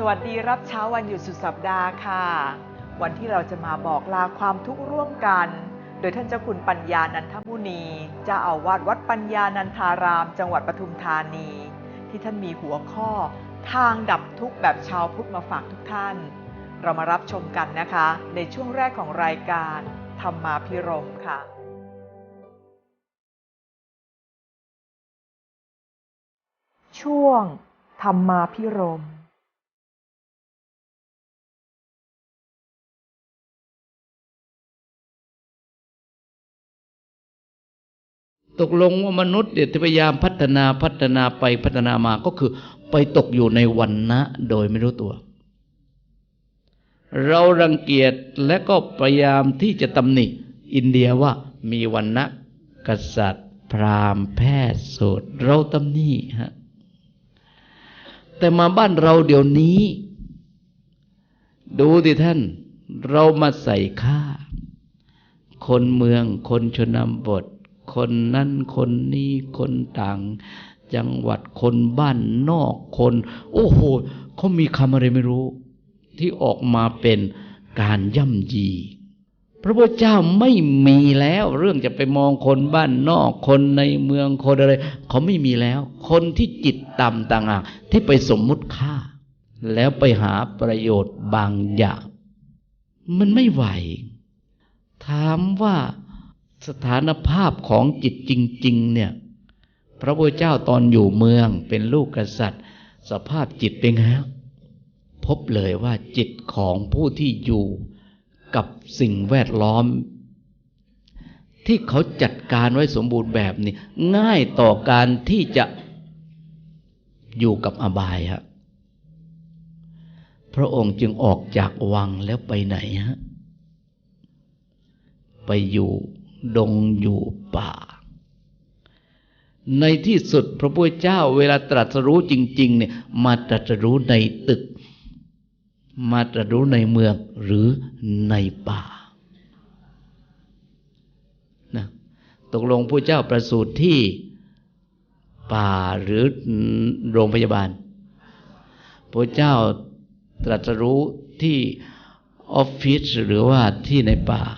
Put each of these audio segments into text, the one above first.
สวัสดีรับเช้าวันหยุดสุดสัปดาห์ค่ะ วันที่เราจะมาบอกลาความทุกข์ร่วมกัน โดยท่านเจ้าคุณปัญญานันทมุนีเจ้าอาวาสวัดปัญญานันทาราม จังหวัดปทุมธานี ที่ท่านมีหัวข้อ ทางดับทุกข์แบบชาวพุทธมาฝากทุกท่าน เรามารับชมกันนะคะ ในช่วงแรกของรายการธรรมาพิรมค่ะช่วงธรรมาพิรม ตกลงว่ามนุษย์เดี๋ยวพยายามพัฒนาพัฒนาไปพัฒนามาก็คือ ไปตกอยู่ในวันนะโดยไม่รู้ตัว เรารังเกียจและก็พยายามที่จะตำหนิอินเดียว่ามีวันนะกษัตริย์ พราหมณ์แพทย์โสดเราตำหนิฮะแต่มาบ้านเราเดี๋ยวนี้ ดูดิท่าน เรามาใส่ค่า คนเมืองคนชนบท คนนั้นคนนี้คนต่าง จังหวัดคนบ้านนอกคน โอ้โหเขามีคำอะไรไม่รู้ ที่ออกมาเป็นการย่ำยี พระพุทธเจ้าไม่มีแล้ว เรื่องจะไปมองคนบ้านนอกคนในเมืองคนอะไรเขาไม่มีแล้ว คนที่จิตต่ำต่างหากที่ไปสมมุติค่า แล้วไปหาประโยชน์บางอย่าง มันไม่ไหว ถามว่า สถานภาพของจิตจริง ๆ เนี่ย พระพุทธเจ้าตอนอยู่เมืองเป็นลูกกษัตริย์ สภาพจิตเป็นไงพบเลยว่าจิตของผู้ที่อยู่กับสิ่งแวดล้อม ที่เขาจัดการไว้สมบูรณ์แบบนี้ ง่ายต่อการที่จะอยู่กับอบายครับพระองค์จึงออกจากวังแล้วไปไหนฮะไปอยู่ ดงอยู่ป่า ในที่สุดพระพุทธเจ้าเวลาตรัสรู้จริง ๆ เนี่ย มาตรัสรู้ในตึก มาตรัสรู้ในเมืองหรือในป่านะตกลงพระเจ้าประสูติที่ป่าหรือโรงพยาบาล พระเจ้าตรัสรู้ที่ออฟฟิศหรือว่าที่ในป่าป่า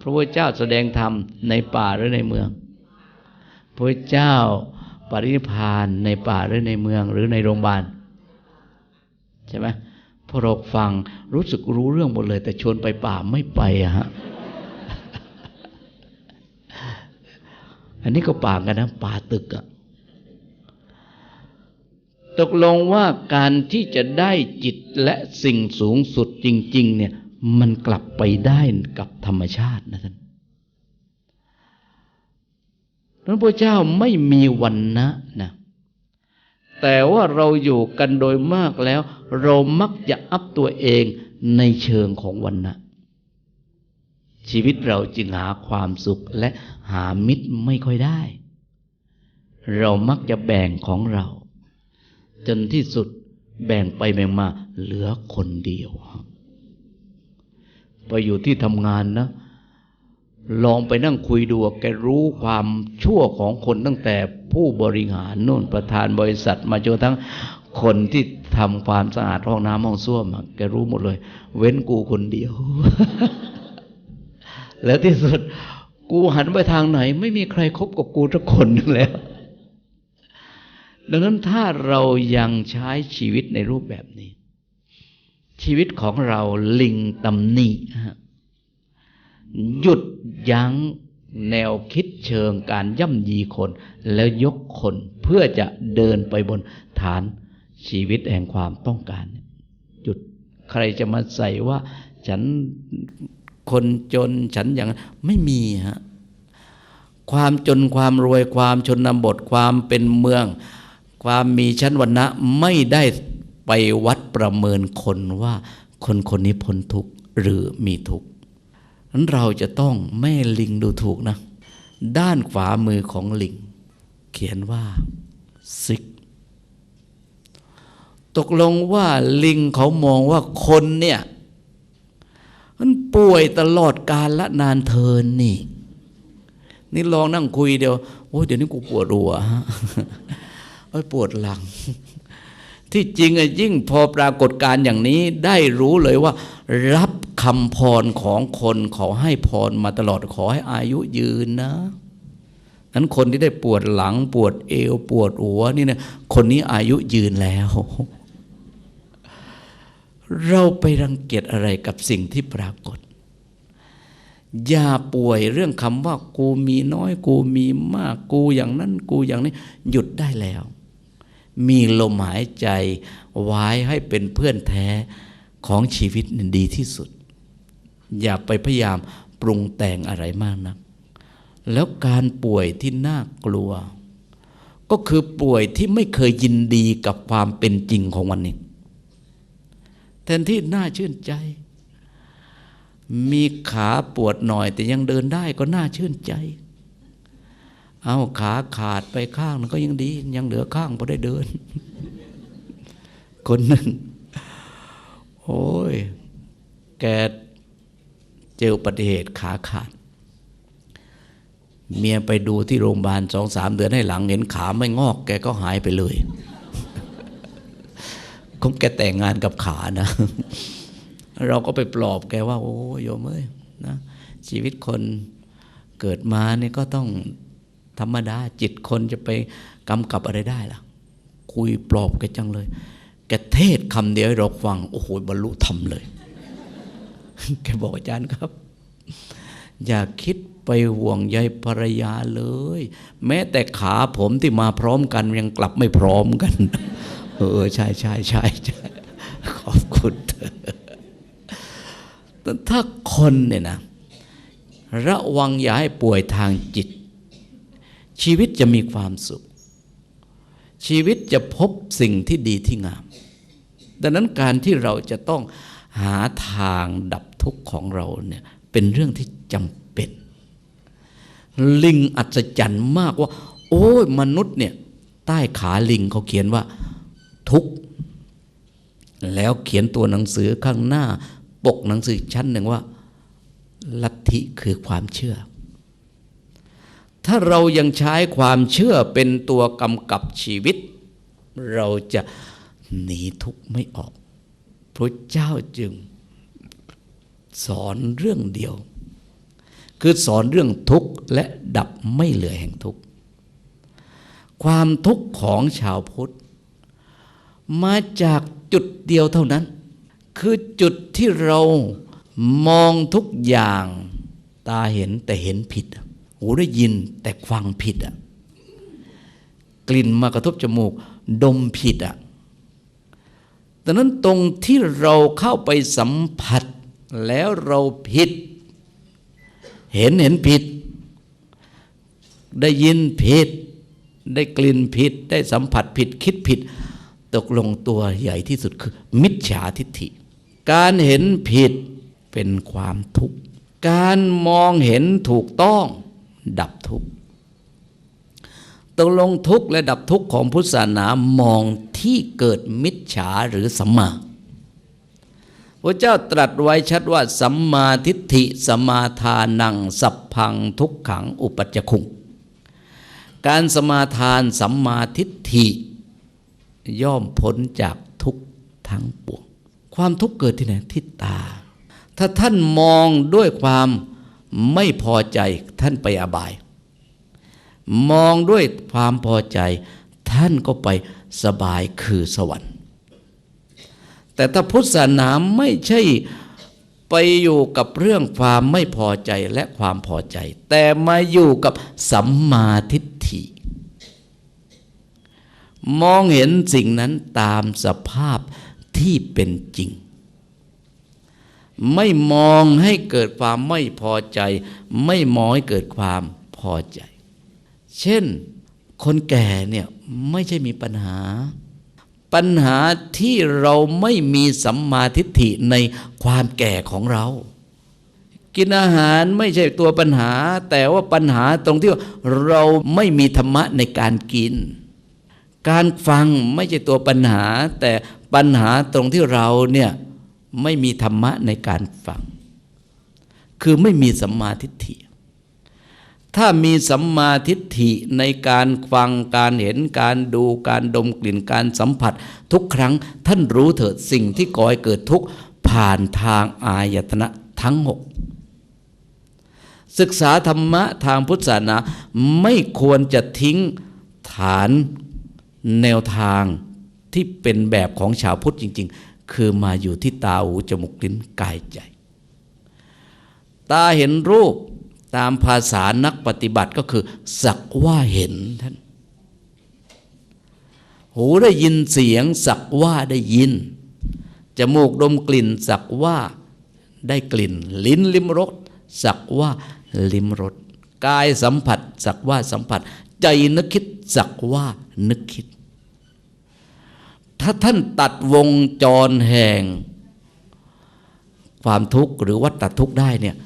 พระพุทธเจ้าแสดงธรรมในป่าหรือในเมือง พระพุทธเจ้าปรินิพพานในป่าหรือในเมืองหรือในโรงพยาบาลใช่ไหมพอเราฟังรู้สึกรู้เรื่องหมดเลย แต่ชวนไปป่าไม่ไปอะฮะอันนี้ก็ป่ากันนะป่าตึกอะตกลงว่าการที่จะได้จิตและสิ่งสูงสุดจริง ๆ เนี่ย มันกลับไปได้กับธรรมชาตินะท่านพระพุทธเจ้าไม่มีวันนะนะแต่ว่าเราอยู่กันโดยมากแล้ว เรามักจะอัพตัวเองในเชิงของวันนะชีวิตเราจึงหาความสุขและหามิตรไม่ค่อยได้ เรามักจะแบ่งของเรา จนที่สุดแบ่งไปแบ่งมาเหลือคนเดียว ไปอยู่ที่ทำงานนะ ลองไปนั่งคุยดูแกรู้ความชั่วของคนตั้งแต่ผู้บริหารนู่นประธานบริษัท มาจนทั้งคนที่ทำความสะอาดห้องน้ำห้องส้วมแกรู้หมดเลย เว้นกูคนเดียว แล้วที่สุด กูหันไปทางไหน ไม่มีใครคบกับกูสักคนนึงแล้ว ดังนั้นถ้าเรายังใช้ชีวิตในรูปแบบนี้ ชีวิตของเราลิงตำหนิหยุดยั้งแนวคิดเชิงการย่ำยีคน แล้วยกคนเพื่อจะเดินไปบนฐานชีวิตแห่งความต้องการ หยุดใครจะมาใส่ว่า ฉันคนจนฉันอย่างไม่มีฮะความจนความรวยความชนบทความเป็นเมือง ความมีชั้นวรรณะไม่ได้ ไปวัดประเมินคนว่าคนคนนี้พ้นทุกข์หรือมีทุกข์นั้นเราจะต้องแม่ลิงดูถูกนะ ด้านขวามือของลิง เขียนว่าซิก ตกลงว่าลิงเขามองว่าคนเนี่ยมันป่วยตลอดกาลละนานเทินนี่ นี่ลองนั่งคุยเดียว โอ้ยเดี๋ยวนี้กูปวดหัวฮะเอ้ปวดหลัง ที่จริงอะยิ่งพอปรากฏการ์อย่างนี้ได้รู้เลยว่า รับคำพรของคนขอให้พรมาตลอดขอให้อายุยืนนะนั้นคนที่ได้ปวดหลังปวดเอวปวดหัวนี่นะคนนี้อายุยืนแล้ว เราไปรังเกียจอะไรกับสิ่งที่ปรากฏ อย่าป่วยเรื่องคำว่ากูมีน้อยกูมีมากกูอย่างนั้นกูอย่างนี้หยุดได้แล้ว มีลมหายใจไว้ให้เป็นเพื่อนแท้ของชีวิตนี่ดีที่สุด อย่าไปพยายามปรุงแต่งอะไรมากนะัก แล้วการป่วยที่น่ากลัว ก็คือป่วยที่ไม่เคยยินดีกับความเป็นจริงของวันนี้ แทนที่น่าชื่นใจ มีขาปวดหน่อยแต่ยังเดินได้ก็น่าชื่นใจ เอาขาขาดไปข้างนึงก็ยังดี ยังเหลือข้างพอได้เดิน คนหนึ่ง โอ้ย แกเจออุบัติเหตุขาขาด เมียไปดูที่โรงพยาบาลสองสามเดือนให้หลัง เห็นขาไม่งอก แกก็หายไปเลย คงแกแต่งงานกับขานะ เราก็ไปปลอบแกว่า โอ้โยมเอ้ยนะชีวิตคนเกิดมาเนี่ยก็ต้อง ธรรมดาจิตคนจะไปกำกับอะไรได้ล่ะ คุยปลอบแกจังเลย แกเทศคำเดียวเราฟัง โอ้โหบรรลุธรรมเลย แกบอกอาจารย์ครับ อย่าคิดไปห่วงใยภรรยาเลย แม้แต่ขาผมที่มาพร้อมกันยังกลับไม่พร้อมกัน เออใช่ใช่ใช่ใช่ขอบคุณเธอถ้าคนเนี่ยนะ ระวังอย่าให้ป่วยทางจิต ชีวิตจะมีความสุข ชีวิตจะพบสิ่งที่ดีที่งาม ดังนั้นการที่เราจะต้องหาทางดับทุกข์ของเราเนี่ยเป็นเรื่องที่จำเป็น ลิงอัศจรรย์มากว่า โอ้ยมนุษย์เนี่ยใต้ขาลิงเขาเขียนว่าทุกข์แล้วเขียนตัวหนังสือข้างหน้า ปกหนังสือชั้นหนึ่งว่า ลัทธิคือความเชื่อ ถ้าเรายังใช้ความเชื่อเป็นตัวกำกับชีวิต เราจะหนีทุกข์ไม่ออกพระเจ้าจึงสอนเรื่องเดียว คือสอนเรื่องทุกข์และดับไม่เหลือแห่งทุกข์ความทุกข์ของชาวพุทธ มาจากจุดเดียวเท่านั้น คือจุดที่เรามองทุกอย่างตาเห็นแต่เห็นผิด หูได้ยินแต่ฟังผิดอะกลิ่นมากระทบจมูก ดมผิดอะดังนั้นตรงที่เราเข้าไปสัมผัสแล้วเราผิด เห็นเห็นผิด ได้ยินผิด ได้กลิ่นผิด ได้สัมผัสผิดคิดผิด ตกลงตัวใหญ่ที่สุดคือ มิจฉาทิฏฐิ การเห็นผิดเป็นความทุกข์ การมองเห็นถูกต้อง ดับทุกข์ตกลงทุกข์และดับทุกข์ของพุทธศาสนามองที่เกิดมิจฉาหรือสัมมาพระเจ้าตรัสไว้ชัดว่า สัมมาทิฏฐิสมาทานัง สัพพังทุกขังอุปัจจคุง การสมาทานสัมมาทิฏฐิ ย่อมพ้นจากทุกทั้งปวง ความทุกข์เกิดที่ไหนที่ตา ถ้าท่านมองด้วยความ ไม่พอใจท่านไปอบาย มองด้วยความพอใจ ท่านก็ไปสบายคือสวรรค์ แต่ถ้าพุทธศาสนาไม่ใช่ไปอยู่กับเรื่องความไม่พอใจและความพอใจ แต่มาอยู่กับสัมมาทิฏฐิ มองเห็นสิ่งนั้นตามสภาพที่เป็นจริง ไม่มองให้เกิดความไม่พอใจ ไม่มองให้เกิดความพอใจ เช่นคนแก่เนี่ยไม่ใช่มีปัญหา ปัญหาที่เราไม่มีสัมมาทิฏฐิในความแก่ของเรา กินอาหารไม่ใช่ตัวปัญหา แต่ว่าปัญหาตรงที่ว่าเราไม่มีธรรมะในการกิน การฟังไม่ใช่ตัวปัญหา แต่ปัญหาตรงที่เราเนี่ย ไม่มีธรรมะในการฟัง คือไม่มีสัมมาทิฏฐิ ถ้ามีสัมมาทิฏฐิในการฟังการเห็นการดูการดมกลิ่นการสัมผัส ทุกครั้งท่านรู้เถิดสิ่งที่ก่อให้เกิดทุกข์ผ่านทางอายตนะทั้งหกศึกษาธรรมะทางพุทธศาสนาไม่ควรจะทิ้งฐานแนวทางที่เป็นแบบของชาวพุทธจริง ๆ คือมาอยู่ที่ตาหูจมูกลิ้นกายใจ ตาเห็นรูปตามภาษานักปฏิบัติก็คือ สักว่าเห็นท่าน หูได้ยินเสียง สักว่าได้ยิน จมูกดมกลิ่น สักว่าได้กลิ่น ลิ้นลิ้มรสสักว่าลิ้มรสกายสัมผัส สักว่าสัมผัส ใจนึกคิด สักว่านึกคิด ถ้าท่านตัดวงจรแห่ง ความทุกข์หรือวัฏทุกข์ได้เนี่ย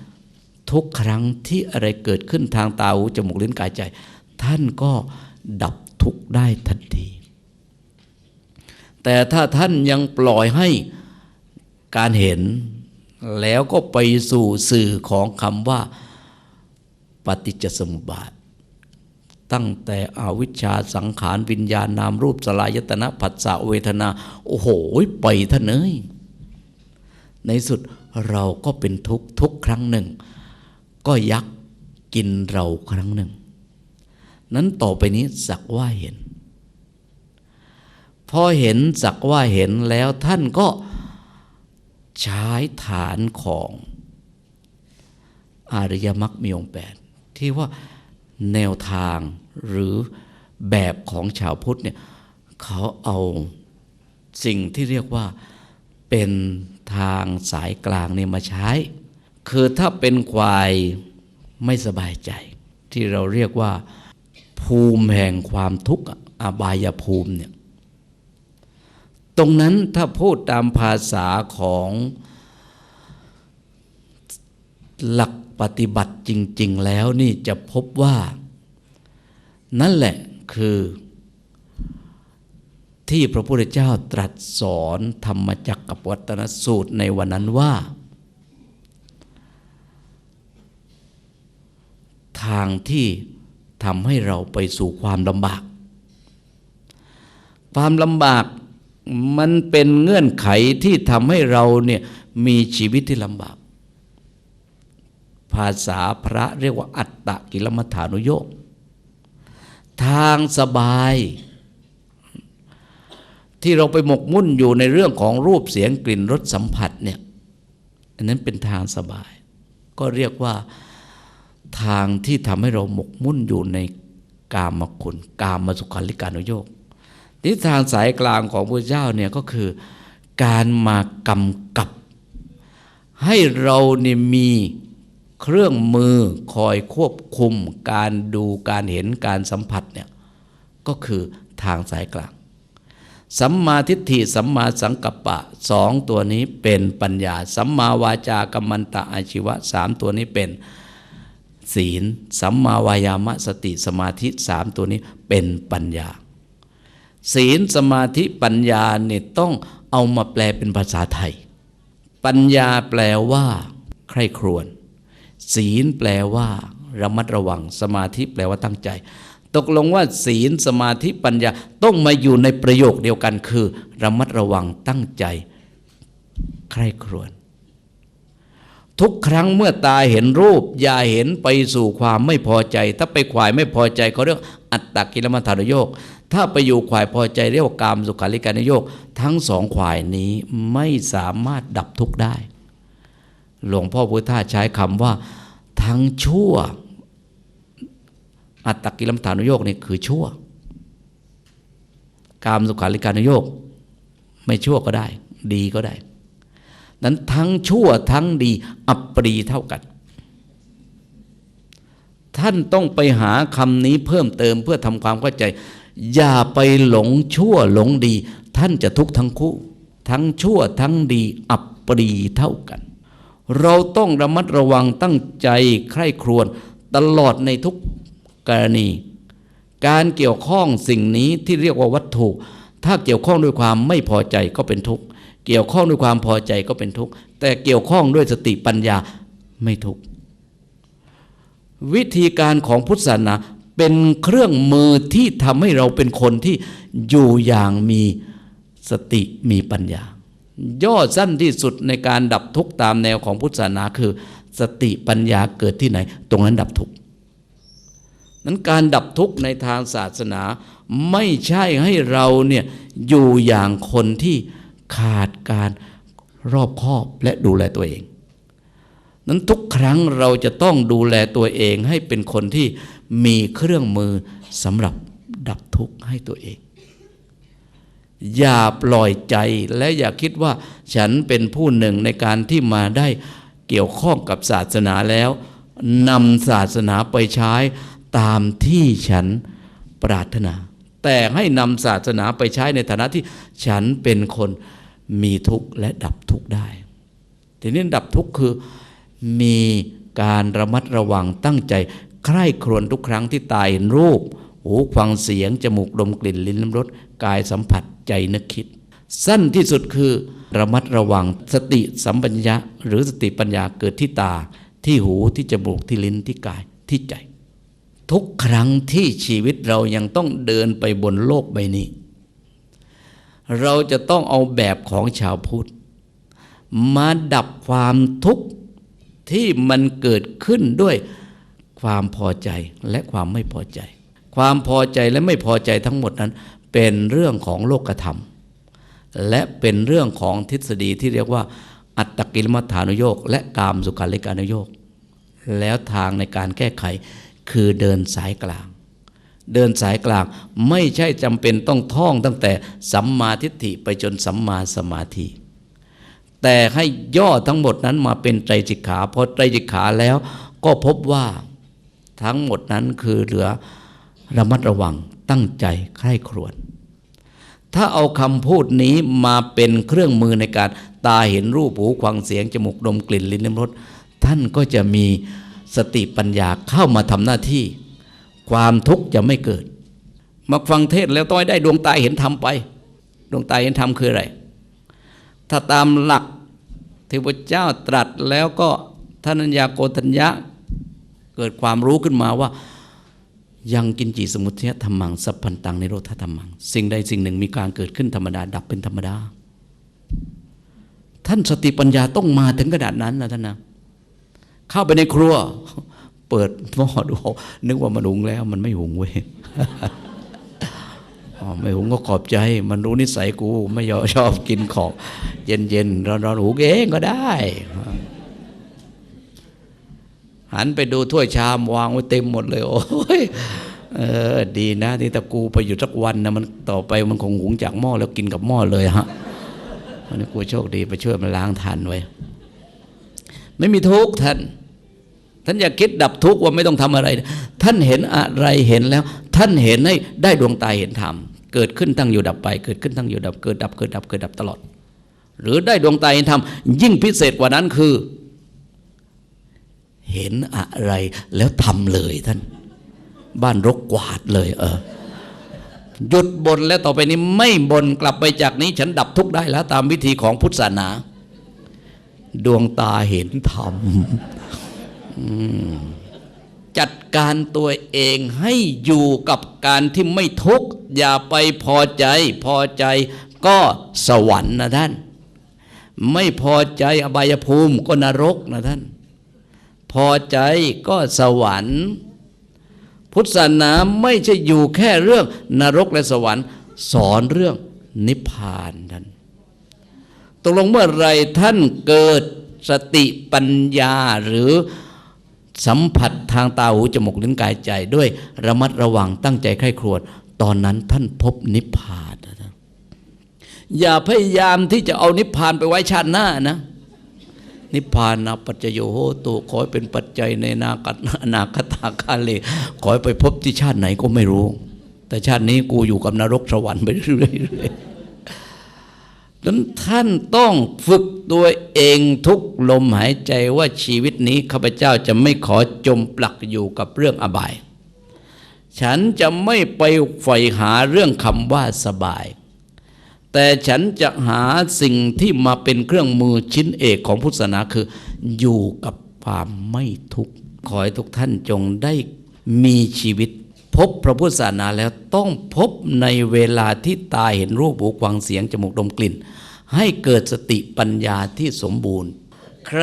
ทุกครั้งที่อะไรเกิดขึ้นทางตาหูจมูกลิ้นกายใจ ท่านก็ดับทุกข์ได้ทันที แต่ถ้าท่านยังปล่อยให้การเห็นแล้วก็ไปสู่สื่อของคำว่าปฏิจจสมุปบาท ตั้งแต่อวิชชาสังขารวิญญาณนามรูปสลายตนะผัสสะเวทนา โอ้โหไปท่านเอ้ยในสุดเราก็เป็นทุกทุกครั้งหนึ่ง ก็ยักกินเราครั้งหนึ่ง นั้นต่อไปนี้สักว่าเห็น พอเห็นสักว่าเห็นแล้วท่านก็ใช้ฐานของอริยมรรคมีองค์แปดที่ว่า แนวทางหรือแบบของชาวพุทธเนี่ยเขาเอาสิ่งที่เรียกว่าเป็นทางสายกลางเนี่ยมาใช้ คือถ้าเป็นควายไม่สบายใจ ที่เราเรียกว่า ภูมิแห่งความทุกข์อบายภูมิเนี่ยตรงนั้นถ้าพูดตามภาษาของหลัก ปฏิบัติจริง ๆ แล้วนี่จะพบว่า นั่นแหละคือที่พระพุทธเจ้าตรัสสอนธรรมจักกับวัตนสูตรในวันนั้นว่า ทางที่ทำให้เราไปสู่ความลำบาก ความลำบากมันเป็นเงื่อนไขที่ทำให้เราเนี่ยมีชีวิตที่ลำบาก ภาษาพระเรียกว่า อัตตะกิลมัฐานุโยกทางสบาย ที่เราไปหมกมุ่นอยู่ในเรื่องของรูปเสียงกลิ่นรสสัมผัสเนี่ยอันนั้นเป็นทางสบาย ก็เรียกว่าทางที่ทำให้เราหมกมุ่นอยู่ในกามคุณกามสุขาริการุโยกทิศทางสายกลางของพระเจ้าเนี่ยก็คือการมากำกับ ให้เราเนี่ยมี เครื่องมือคอยควบคุมการดูการเห็นการสัมผัสเนี่ยก็คือทางสายกลาง สัมมาทิฏฐิสัมมาสังกัปปะสองตัวนี้เป็นปัญญา สัมมาวาจากัมมันตะอาชีวะสามตัวนี้เป็นศีล สัมมาวายามะสติสมาธิสามตัวนี้เป็นปัญญา ศีลสมาธิปัญญาเนี่ยต้องเอามาแปลเป็นภาษาไทย ปัญญาแปลว่า ใคร่ครวญ ศีลแปลว่า ระมัดระวัง สมาธิแปลว่าตั้งใจ ตกลงว่าศีลสมาธิปัญญาต้องมาอยู่ในประโยคเดียวกันคือ ระมัดระวังตั้งใจ ใคร่ครวญทุกครั้งเมื่อตาเห็นรูป อย่าเห็นไปสู่ความไม่พอใจ ถ้าไปขวายไม่พอใจเขาเรียกอัตตกิลมัฐานโยก ถ้าไปอยู่ขวายพอใจเรียกว่ากามสุขาริการโยก ทั้งสองขวายนี้ไม่สามารถดับทุกข์ได้ หลวงพ่อพุทธาใช้คำว่า ทั้งชั่ว อัตตกิลมฐานุโยกนี่คือชั่ว กามสุขาริการุโยก ไม่ชั่วก็ได้ ดีก็ได้นั้นทั้งชั่วทั้งดี อัปรีเท่ากัน ท่านต้องไปหาคำนี้เพิ่มเติมเพื่อทำความเข้าใจ อย่าไปหลงชั่วหลงดี ท่านจะทุกข์ทั้งคู่ ทั้งชั่วทั้งดี อัปปรีเท่ากัน เราต้องระมัดระวังตั้งใจใคร่ครวญตลอดในทุกกรณี การเกี่ยวข้องสิ่งนี้ที่เรียกว่าวัตถุ ถ้าเกี่ยวข้องด้วยความไม่พอใจก็เป็นทุกข์เกี่ยวข้องด้วยความพอใจก็เป็นทุกข์แต่เกี่ยวข้องด้วยสติปัญญาไม่ทุกข์วิธีการของพุทธศาสนาเป็นเครื่องมือที่ทำให้เราเป็นคนที่อยู่อย่างมีสติมีปัญญา ย่อสั้นที่สุดในการดับทุกข์ตามแนวของพุทธศาสนาคือ สติปัญญาเกิดที่ไหน ตรงนั้นดับทุกข์นั้นการดับทุกข์ในทางศาสนา ไม่ใช่ให้เราเนี่ยอยู่อย่างคนที่ขาดการรอบคอบและดูแลตัวเอง นั้นทุกครั้งเราจะต้องดูแลตัวเองให้เป็นคนที่มีเครื่องมือสำหรับดับทุกข์ให้ตัวเอง อย่าปล่อยใจและอย่าคิดว่าฉันเป็นผู้หนึ่งในการที่มาได้เกี่ยวข้องกับศาสนาแล้วนำศาสนาไปใช้ตามที่ฉันปรารถนา แต่ให้นำศาสนาไปใช้ในฐานะที่ฉันเป็นคนมีทุกข์และดับทุกข์ได้ ทีนี้ดับทุกข์คือมีการระมัดระวังตั้งใจ ใคร่ครวญทุกครั้งที่ตายเห็นรูป หูฟังเสียง จมูกดมกลิ่นลิ้นลิ้มรสกายสัมผัส ใจนึกคิด สั้นที่สุดคือระมัดระวังสติสัมปัญญะหรือสติปัญญาเกิดที่ตา ที่หูที่จมูกที่ลิ้นที่กายที่ใจ ทุกครั้งที่ชีวิตเรายังต้องเดินไปบนโลกใบนี้ เราจะต้องเอาแบบของชาวพุทธ มาดับความทุกข์ที่มันเกิดขึ้นด้วยความพอใจและความไม่พอใจ ความพอใจและไม่พอใจทั้งหมดนั้น เป็นเรื่องของโลกธรรม และเป็นเรื่องของทฤษฎีที่เรียกว่า อัตตกิลมัฏฐานุโยกและกามสุขาริการนุโยกแล้วทางในการแก้ไขคือเดินสายกลาง เดินสายกลางไม่ใช่จำเป็นต้องท่องตั้งแต่สัมมาทิฏฐิไปจนสัมมาสมาธิ แต่ให้ย่อทั้งหมดนั้นมาเป็นไตรจิกขาพอไตรจิกขาแล้วก็พบว่าทั้งหมดนั้นคือเหลือระมัดระวังตั้งใจใคร่ครวญ ถ้าเอาคำพูดนี้มาเป็นเครื่องมือในการตาเห็นรูปหูฟังเสียง จมูกดมกลิ่นลิ้นลิ้มรสท่านก็จะมีสติปัญญาเข้ามาทำหน้าที่ ความทุกข์จะไม่เกิด มาฟังเทศแล้วต้องได้ดวงตาเห็นธรรมไป ดวงตาเห็นธรรมคืออะไร ถ้าตามหลักที่พระเจ้าตรัสแล้วก็ท่านัญญาโกฏัญญะเกิดความรู้ขึ้นมาว่า ยังกินจีสมุทเทธรรมังสัพพันตังในโรธธรรมัง สิ่งใดสิ่งหนึ่งมีการเกิดขึ้นธรรมดา ดับเป็นธรรมดา ท่านสติปัญญาต้องมาถึงขนาดนั้นนะท่านนะเข้าไปในครัว เปิดหม้อดู นึกว่ามันหุงแล้วมันไม่หุงเว้ยไม่หุงก็ขอบใจ มันรู้นิสัยกู ไม่ยอมชอบกินของเย็นๆร้อนๆหุงเองก็ได้ หันไปดูถ้วยชามวางไว้เต็มหมดเลย โอ้ยเออ ดีนะที่ตะกูไปอยู่สักวันนะมันต่อไปมันคงหุงจากหม้อแล้วกินกับหม้อเลยฮะวันนี้กูโชคดีไปช่วยมันล้างทันไว้ ไม่มีทุกข์ท่าน ท่านอย่าคิดดับทุกข์ว่าไม่ต้องทำอะไร ท่านเห็นอะไรเห็นแล้ว ท่านเห็นให้ได้ดวงตาเห็นธรรมเกิดขึ้นตั้งอยู่ดับไป เกิดขึ้นตั้งอยู่ดับเกิดดับเกิดดับเกิดดับตลอด หรือได้ดวงตาเห็นธรรมยิ่งพิเศษกว่านั้นคือ เห็นอะไรแล้วทำเลยท่าน บ้านรกกวาดเลย เออหยุดบนแล้วต่อไปนี้ไม่บนกลับไปจากนี้ ฉันดับทุกข์ได้แล้ว ตามวิธีของพุทธศาสนา ดวงตาเห็นธรรมจัดการตัวเองให้อยู่กับการที่ไม่ทุกข์อย่าไปพอใจ พอใจก็สวรรค์นะท่าน ไม่พอใจอบายภูมิก็นรกนะท่าน พอใจก็สวรรค์ พุทธศาสนาไม่ใช่อยู่แค่เรื่องนรกและสวรรค์ สอนเรื่องนิพพานท่านตกลงเมื่อไรท่านเกิดสติปัญญาหรือสัมผัสทางตาหูจมูกลิ้นกายใจด้วยระมัดระวังตั้งใจใคร่ครวญตอนนั้นท่านพบนิพพานนะอย่าพยายามที่จะเอานิพพานไปไว้ชาติหน้านะ นิพพานาปัจจโยโหตุขอให้เป็นปัจจัยในนาคตนาคตาคาเลขอให้ไปพบที่ชาติไหนก็ไม่รู้ แต่ชาตินี้กูอยู่กับนรกสวรรค์ไปเรื่อยๆดังนั้นท่านต้องฝึกตัวเองทุกลมหายใจว่าชีวิตนี้ข้าพเจ้าจะไม่ขอจมปลักอยู่กับเรื่องอบาย ฉันจะไม่ไปใฝ่หาเรื่องคำว่าสบาย แต่ฉันจะหาสิ่งที่มาเป็นเครื่องมือชิ้นเอกของพุทธศาสนาคือ อยู่กับความไม่ทุกข์ขอให้ทุกท่านจงได้มีชีวิต พบพระพุทธศาสนาแล้วต้องพบในเวลาที่ตาเห็นรูปหูฟังเสียงจมูกดมกลิ่น ให้เกิดสติปัญญาที่สมบูรณ์ ใคร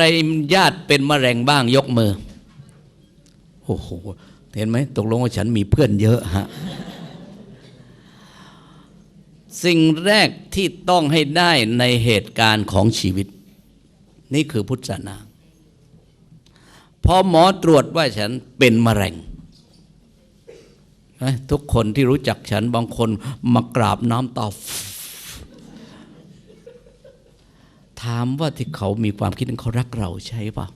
ญาติเป็นมะเร็งบ้างยกมือ โอ้โห เห็นไหมตกลงว่าฉันมีเพื่อนเยอะฮะ สิ่งแรกที่ต้องให้ได้ในเหตุการณ์ของชีวิต นี่คือพุทธศาสนาพอหมอตรวจว่าฉันเป็นมะเร็งทุกคนที่รู้จักฉันบางคนมากราบน้ำตาถามว่าที่เขามีความคิดนั้นเขารักเราใช่ปะ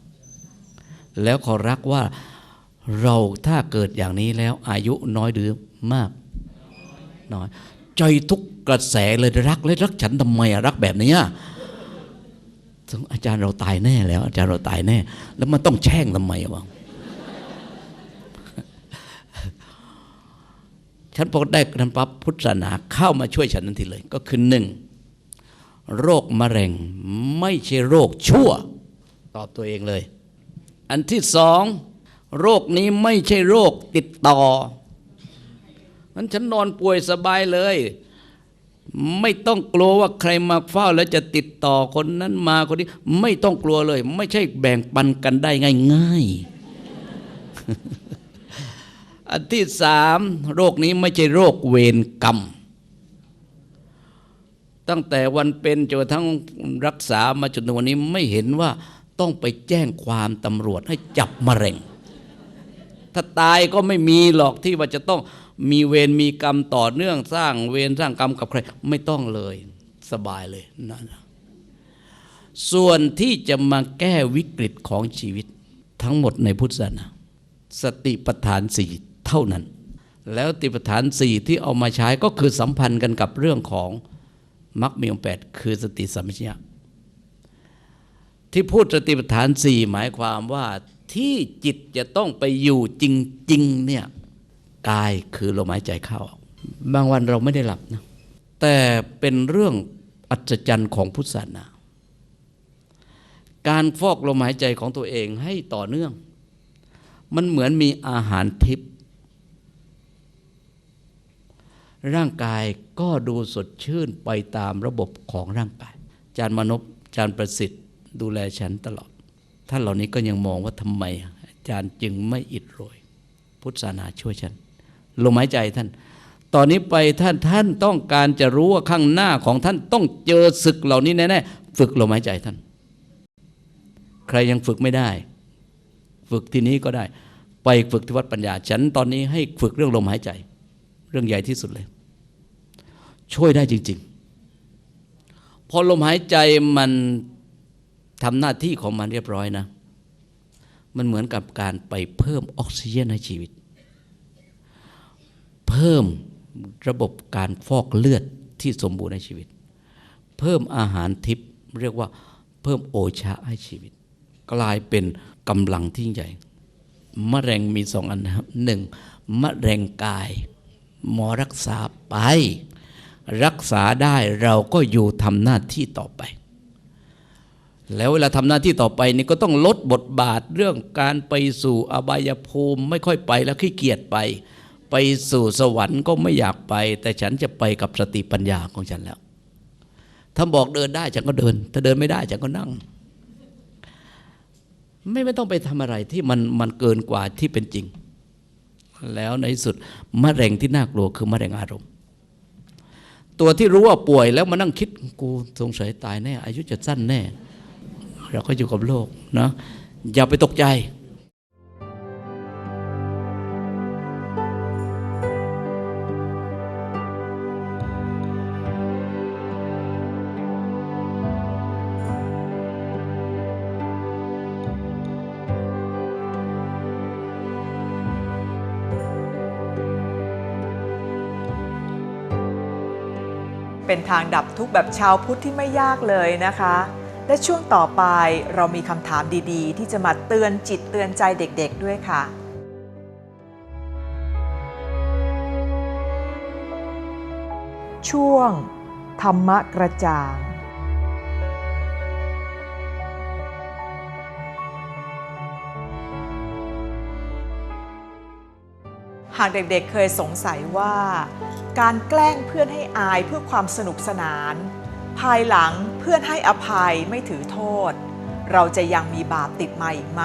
แล้วเขารักว่าเราถ้าเกิดอย่างนี้แล้วอายุน้อยหรือมากน้อย ใจทุกกระแสเลยรักเลยรักฉันทำไมรักแบบนี้อะซึ่งอาจารย์เราตายแน่แล้ว อาจารย์เราตายแน่ แล้วมันต้องแช่งทำไมวะฉันพอได้กันปั๊บพุทธศาสนาเข้ามาช่วยฉันทันทีเลย ก็คือหนึ่งโรคมะเร็งไม่ใช่โรคชั่ว ตอบตัวเองเลย อันที่สองโรคนี้ไม่ใช่โรคติดต่อ นั้นฉันนอนป่วยสบายเลย ไม่ต้องกลัวว่าใครมาเฝ้าแล้วจะติดต่อคนนั้นมาคนนี้ ไม่ต้องกลัวเลย ไม่ใช่แบ่งปันกันได้ง่ายๆอันที่สามโรคนี้ไม่ใช่โรคเวรกรรม ตั้งแต่วันเป็นจนกระทั่งรักษามาจนถึงวันนี้ไม่เห็นว่าต้องไปแจ้งความตำรวจให้จับมะเร็ง ถ้าตายก็ไม่มีหรอกที่ว่าจะต้อง มีเวรมีกรรมต่อเนื่องสร้างเวรสร้างกรรมกับใคร ไม่ต้องเลยสบายเลยนะส่วนที่จะมาแก้วิกฤตของชีวิตทั้งหมดในพุทธศาสนาสติปัฏฐานสี่เท่านั้น แล้วสติปัฏฐานสี่ที่เอามาใช้ก็คือสัมพันธ์กันกับเรื่องของมรรคมีองแปดคือสติสัมปชัญญะที่พูดสติปัฏฐานสี่หมายความว่าที่จิตจะต้องไปอยู่จริงๆเนี่ย กายคือลมหายใจเข้าออกบางวันเราไม่ได้หลับนะแต่เป็นเรื่องอัศจรรย์ของพุทธศาสนาการฟอกลมหายใจของตัวเองให้ต่อเนื่อง มันเหมือนมีอาหารทิพย์ร่างกายก็ดูสดชื่นไปตามระบบของร่างกาย จารย์มนพจารย์ประสิทธิ์ ดูแลฉันตลอด ท่านเหล่านี้ก็ยังมองว่าทำไม อาจารย์จึงไม่อิดโรย พุทธศาสนาช่วยฉัน ลมหายใจท่าน ตอนนี้ไปท่านท่านต้องการจะรู้ว่าข้างหน้าของท่านต้องเจอศึกเหล่านี้แน่ๆฝึกลมหายใจท่าน ใครยังฝึกไม่ได้ ฝึกที่นี้ก็ได้ ไปฝึกที่วัดปัญญา ฉันตอนนี้ให้ฝึกเรื่องลมหายใจ เรื่องใหญ่ที่สุดเลย ช่วยได้จริง ๆ พอลมหายใจมันทำหน้าที่ของมันเรียบร้อยนะ มันเหมือนกับการไปเพิ่มออกซิเจนให้ชีวิต เพิ่มระบบการฟอกเลือดที่สมบูรณ์ในชีวิต เพิ่มอาหารทิพย์เรียกว่าเพิ่มโอชาให้ชีวิต กลายเป็นกำลังที่ยิ่งใหญ่มะเร็งมีสองอันนะครับหนึ่งมะเร็งกาย หมอรักษาไป รักษาได้เราก็อยู่ทำหน้าที่ต่อไป แล้วเวลาทำหน้าที่ต่อไปนี่ก็ต้องลดบทบาทเรื่องการไปสู่อบายภูมิไม่ค่อยไปแล้วขี้เกียจไป ไปสู่สวรรค์ก็ไม่อยากไป แต่ฉันจะไปกับสติปัญญาของฉันแล้ว ถ้าบอกเดินได้ฉันก็เดิน ถ้าเดินไม่ได้ฉันก็นั่ง ไม่ไม่ต้องไปทำอะไรที่มันมันเกินกว่าที่เป็นจริง แล้วในสุดมะเร็งที่น่ากลัวคือมะเร็งอารมณ์ ตัวที่รู้ว่าป่วยแล้วมานั่งคิดกูสงสัยตายแน่อายุจะสั้นแน่ เราก็อยู่กับโลกนะอย่าไปตกใจ ทางดับทุกข์แบบชาวพุทธที่ไม่ยากเลยนะคะ และช่วงต่อไปเรามีคำถามดีๆ ที่จะมาเตือนจิตเตือนใจเด็กๆด้วยค่ะช่วง ธรรมะกระจ่างากเด็กๆเคยสงสัยว่า การแกล้งเพื่อนให้อายเพื่อความสนุกสนาน ภายหลังเพื่อนให้อภัยไม่ถือโทษ เราจะยังมีบาปติดมาอีกไหม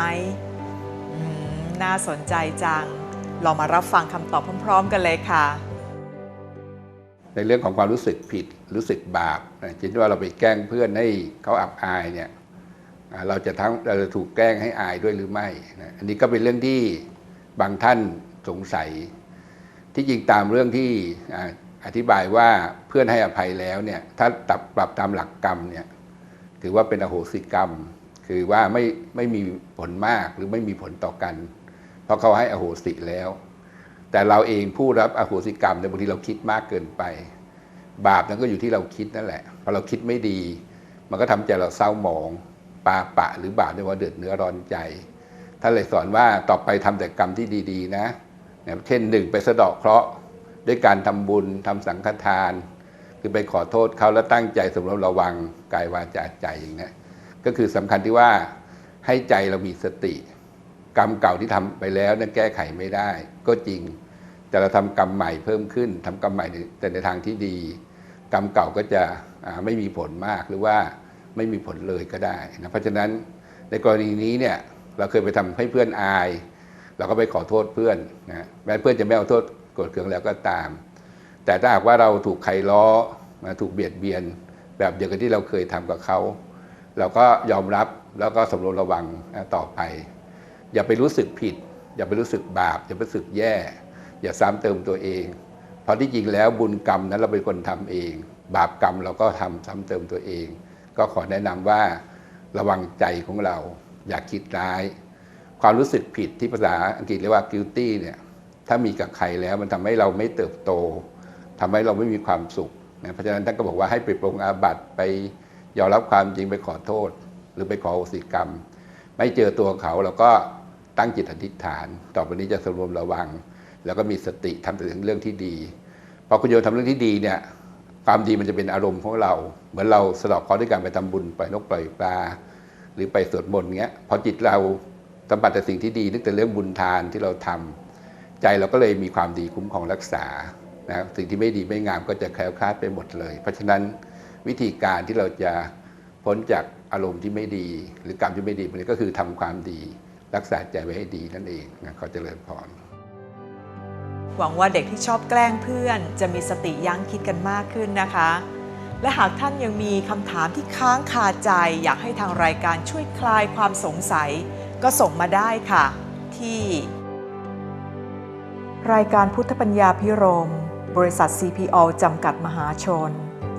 มน่าสนใจจัง เรามารับฟังคำตอบพร้อม ๆ กันเลยค่ะ ในเรื่องของความรู้สึกผิดรู้สึกบาปนะคิดว่าเราไปแกล้งเพื่อนให้เขาอับอายเนี่ยเราจะทั้งเราจะถูกแกล้งให้อายด้วยหรือไม่นะอันนี้ก็เป็นเรื่องที่บางท่าน สงสัย ที่จริงตามเรื่องที่อธิบายว่าเพื่อนให้อภัยแล้วเนี่ยถ้าตับปรับตามหลักกรรมเนี่ยถือว่าเป็นอโหสิกรรม คือว่าไม่ไม่มีผลมากหรือไม่มีผลต่อกัน เพราะเขาให้อโหสิแล้ว แต่เราเองผู้รับอโหสิกรรมในบางทีเราคิดมากเกินไป บาปนั้นก็อยู่ที่เราคิดนั่นแหละพอเราคิดไม่ดี มันก็ทำใจเราเศร้าหมองปาปะหรือบาปในยว่าเดือดเนื้อร้อนใจท่านเลยสอนว่าต่อไปทำแต่กรรมที่ดี ๆ นะ เช่นหนึ่งไปสะเดาะเคราะห์ด้วยการทำบุญทำสังฆทาน คือไปขอโทษเขาแล้วตั้งใจสำรวมระวังกายวาจาใจอย่างนี้ก็คือสำคัญที่ว่าให้ใจเรามีสติ กรรมเก่าที่ทำไปแล้วนั้นแก้ไขไม่ได้ ก็จริงแต่เราทำกรรมใหม่เพิ่มขึ้นทำกรรมใหม่แต่ในทางที่ดี กรรมเก่าก็จะไม่มีผลมากหรือว่าไม่มีผลเลยก็ได้นะเพราะฉะนั้นในกรณีนี้เนี่ยเราเคยไปทำให้เพื่อนอาย เราก็ไปขอโทษเพื่อนนะแม้เพื่อนจะไม่เอาโทษโกรธเคืองแล้วก็ตาม แต่ถ้าหากว่าเราถูกใครล้อมาถูกเบียดเบียน แบบเดียวกับที่เราเคยทำกับเขาเราก็ยอมรับแล้วก็สำรวมระวังต่อไป อย่าไปรู้สึกผิด อย่าไปรู้สึกบาป อย่าไปรู้สึกแย่ อย่าซ้ำเติมตัวเอง เพราะที่จริงแล้วบุญกรรมนั้นเราเป็นคนทำเอง บาปกรรมเราก็ทำซ้ำเติมตัวเอง ก็ขอแนะนำว่าระวังใจของเรา อย่าคิดร้าย ความรู้สึกผิดที่ภาษาอังกฤษเรียกว่า guilty เนี่ยถ้ามีกับใครแล้วมันทำให้เราไม่เติบโตทำให้เราไม่มีความสุขนะเพราะฉะนั้นท่านก็บอกว่าให้ไปปรงอาบัติไปยอมรับความจริงไปขอโทษ หรือไปขอโอสิกรรม ไม่เจอตัวเขาเราก็ตั้งจิตอธิษฐาน ต่อไปนี้จะสำรวมระวัง แล้วก็มีสติทำแต่เรื่องที่ดีพอคุณโยมทำเรื่องที่ดีเนี่ยความดีมันจะเป็นอารมณ์ของเรา เหมือนเราสะดอกเคราะห์ด้วยการไปทำบุญไปนกปล่อยปลา หรือไปสวดมนต์เงี้ยพอจิตเรา สัมผัสแต่สิ่งที่ดีนึกแต่เรื่องบุญทานที่เราทำใจเราก็เลยมีความดีคุ้มครองรักษานะสิ่งที่ไม่ดีไม่งามก็จะแคล้วคลาดไปหมดเลย เพราะฉะนั้นวิธีการที่เราจะพ้นจากอารมณ์ที่ไม่ดี หรือกรรมที่ไม่ดีมันก็คือทำความดีรักษาใจไว้ให้ดีนั่นเองนะขอเจริญพรหวังว่าเด็กที่ชอบแกล้งเพื่อน จะมีสติยั้งคิดกันมากขึ้นนะคะ และหากท่านยังมีคำถามที่ค้างคาใจ อยากให้ทางรายการช่วยคลายความสงสัย ก็ส่งมาได้ค่ะ ที่ รายการพุทธปัญญาพิรม บริษัท CPO จำกัดมหาชน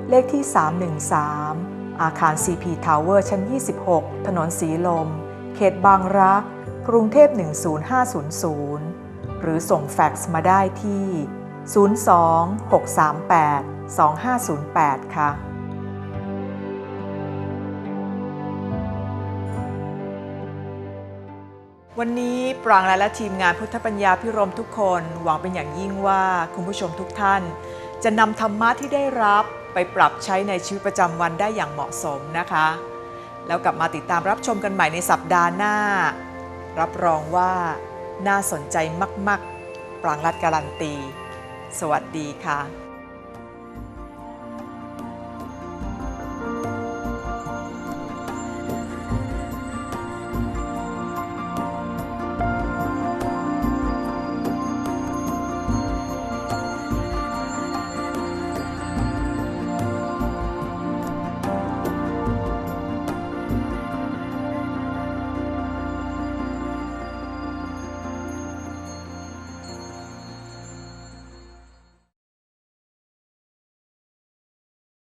เลขที่ 313 อาคาร CP Tower ชั้น 26 ถนนสีลม เขตบางรัก กรุงเทพ 10500 หรือส่งแฟกซ์มาได้ที่ 02-638-2508 ค่ะ วันนี้ปรางและและทีมงานพุทธปัญญาพิรมทุกคนหวังเป็นอย่างยิ่งว่าคุณผู้ชมทุกท่าน จะนำธรรมะที่ได้รับไปปรับใช้ในชีวิตประจำวันได้อย่างเหมาะสมนะคะ แล้วกลับมาติดตามรับชมกันใหม่ในสัปดาห์หน้า รับรองว่าน่าสนใจมาก ๆ ปรางรัดการันตี สวัสดีค่ะ